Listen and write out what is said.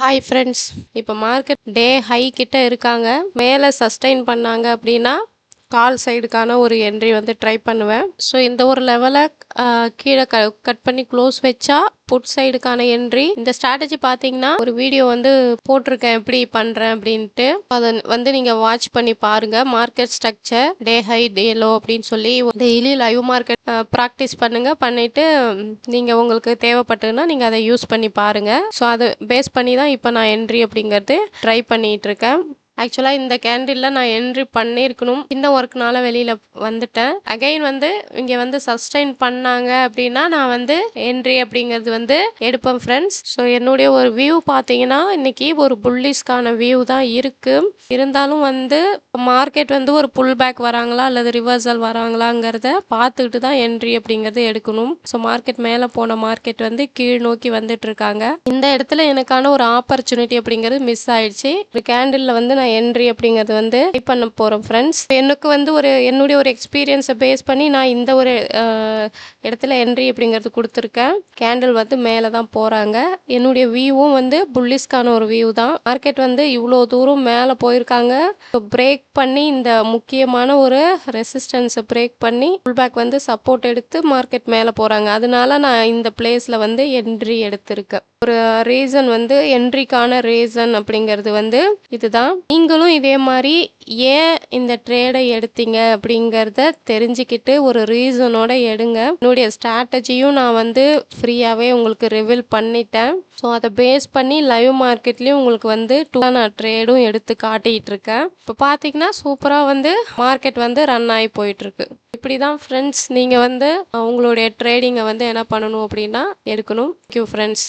Hi friends இப்போ market day high கிட்ட இருக்காங்க. மேலே சஸ்டெயின் பண்ணாங்க அப்படின்னா கால் சைடுக்கான ஒரு என்ட்ரி வந்து ட்ரை பண்ணுவேன். ஸோ இந்த ஒரு லெவலை கீழே க கட் பண்ணி க்ளோஸ் வச்சா புட் சைடுக்கான என்ட்ரி இந்த ஸ்ட்ராட்டஜி பார்த்தீங்கன்னா ஒரு வீடியோ வந்து போட்டிருக்கேன் எப்படி பண்ணுறேன் அப்படின்ட்டு. அதை வந்து நீங்கள் வாட்ச் பண்ணி பாருங்கள் market structure day high day low அப்படின்னு சொல்லி டெய்லி லைவ் மார்க்கெட் ப்ராக்டிஸ் பண்ணுங்கள் பண்ணிவிட்டு நீங்கள் உங்களுக்கு தேவைப்பட்டதுன்னா நீங்கள் அதை யூஸ் பண்ணி பாருங்கள் ஸோ அதை பேஸ் பண்ணி தான் இப்போ நான் என்ட்ரி அப்படிங்கிறது ட்ரை பண்ணிகிட்டு இருக்கேன். ஆக்சுவலாக இந்த கேண்டிலில் நான் என்ட்ரி பண்ணியிருக்கணும். இந்த ஒர்க்னால வெளியில் வந்துட்டேன். அகைன் வந்து இங்கே வந்து சஸ்டைன் பண்ணாங்க அப்படின்னா நான் வந்து என்ட்ரி அப்படிங்கிறது வந்து எடுப்பேன் ஃப்ரெண்ட்ஸ் ஸோ என்னுடைய ஒரு வியூ பார்த்தீங்கன்னா இன்னைக்கு ஒரு புல்லிஸ்க்கான வியூ தான் இருக்குது இருந்தாலும் வந்து மார்க்கெட் வந்து ஒரு புல் பேக் வராங்களா அல்லது ரிவர்சல் வராங்களாங்கிறத பார்த்துக்கிட்டு தான் என்ட்ரி அப்படிங்கிறது எடுக்கணும். ஸோ மார்க்கெட் மேலே போன மார்க்கெட் வந்து கீழ் நோக்கி வந்துட்டு இருக்காங்க. இந்த இடத்துல எனக்கான ஒரு ஆப்பர்ச்சுனிட்டி அப்படிங்கிறது மிஸ் ஆயிடுச்சு. ஒரு கேண்டிலில் வந்து நான் என்ட்ரி அப்படிங்கிறது வந்து ட்ரை பண்ண போகிறோம் ஃப்ரெண்ட்ஸ் எனக்கு வந்து ஒரு என்னுடைய ஒரு எக்ஸ்பீரியன்ஸை பேஸ் பண்ணி நான் இந்த ஒரு இடத்துல என்ட்ரி அப்படிங்கிறது கொடுத்துருக்கேன். கேண்டில் வந்து மேலே தான் போகிறாங்க என்னுடைய வியூவும் வந்து புல்லிஸ்க்கான ஒரு வியூ தான். மார்க்கெட் வந்து இவ்வளோ தூரம் மேலே போயிருக்காங்க. பிரேக் பண்ணி இந்த முக்கியமான ஒரு ரெசிஸ்டன்ஸை பிரேக் பண்ணி புல்பேக் வந்து சப்போர்ட் எடுத்து மார்க்கெட் மேலே போகிறாங்க அதனால நான் இந்த பிளேஸில் வந்து என்ட்ரி எடுத்திருக்கேன். ஒரு ரீசன் வந்து என்ட்ரிக்கான ரீசன் அப்படிங்கிறது வந்து இதுதான். நீங்களும் இதே மாதிரி ஏன் இந்த ட்ரேடை எடுத்தீங்க அப்படிங்கிறத தெரிஞ்சுக்கிட்டு ஒரு ரீசனோட எடுங்க. என்னுடைய ஸ்ட்ராட்டஜியும் நான் வந்து ஃப்ரீயாகவே உங்களுக்கு ரிவீல் பண்ணிட்டேன். ஸோ அதை பேஸ் பண்ணி லைவ் மார்க்கெட்லேயும் உங்களுக்கு வந்து டூ நான் ட்ரேடும் எடுத்து காட்டிகிட்டு இருக்கேன் இப்போ பார்த்தீங்கன்னா சூப்பராக வந்து மார்க்கெட் வந்து ரன் ஆகி போயிட்டுருக்கு. இப்படி தான் ஃப்ரெண்ட்ஸ் நீங்கள் வந்து உங்களுடைய ட்ரேடிங்கை வந்து என்ன பண்ணணும் அப்படின்னா எடுக்கணும். Thank you friends